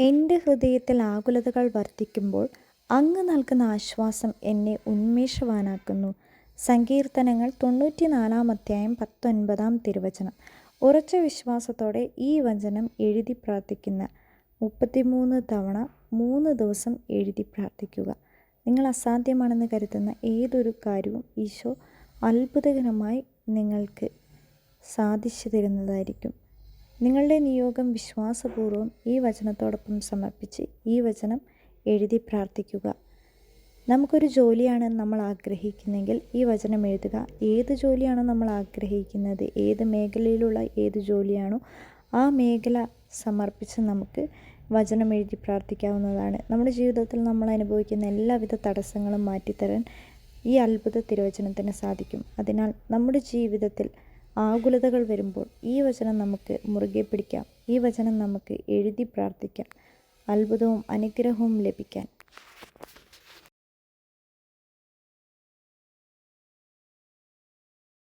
എന്റെ ഹൃദയത്തിൽ ആകുലതകൾ വർദ്ധിക്കുമ്പോൾ അങ്ങ് നൽകുന്ന ആശ്വാസം എന്നെ ഉന്മേഷവാനാക്കുന്നു. സങ്കീർത്തനങ്ങൾ തൊണ്ണൂറ്റിനാലാം അധ്യായം പത്തൊൻപതാം തിരുവചനം. ഉറച്ച വിശ്വാസത്തോടെ ഈ വചനം എഴുതി പ്രാർത്ഥിക്കുന്ന മുപ്പത്തിമൂന്ന് തവണ മൂന്ന് ദിവസം എഴുതി പ്രാർത്ഥിക്കുക. നിങ്ങൾ അസാധ്യമാണെന്ന് കരുതുന്ന ഏതൊരു കാര്യവും ഈശോ അത്ഭുതകരമായി നിങ്ങൾക്ക് സാധിച്ചു തരുന്നതായിരിക്കും. നിങ്ങളുടെ നിയോഗം വിശ്വാസപൂർവം ഈ വചനത്തോടൊപ്പം സമർപ്പിച്ച് ഈ വചനം എഴുതി പ്രാർത്ഥിക്കുക. നമുക്കൊരു ജോലിയാണ് നമ്മൾ ആഗ്രഹിക്കുന്നെങ്കിൽ ഈ വചനം എഴുതുക. ഏത് ജോലിയാണോ നമ്മൾ ആഗ്രഹിക്കുന്നത് ഏത് മേഖലയിലുള്ള ഏത് ജോലിയാണോ ആ മേഖല സമർപ്പിച്ച് നമുക്ക് വചനം എഴുതി പ്രാർത്ഥിക്കാവുന്നതാണ്. നമ്മുടെ ജീവിതത്തിൽ നമ്മൾ അനുഭവിക്കുന്ന എല്ലാവിധ തടസ്സങ്ങളും മാറ്റിത്തരാൻ ഈ അത്ഭുത തിരുവചനത്തിന് സാധിക്കും. അതിനാൽ നമ്മുടെ ജീവിതത്തിൽ ആകുലതകൾ വരുമ്പോൾ ഈ വചനം നമുക്ക് മുറുകെ പിടിക്കാം. ഈ വചനം നമുക്ക് എഴുതി പ്രാർത്ഥിക്കാം. അത്ഭുതവും അനുഗ്രഹവും ലഭിക്കാൻ.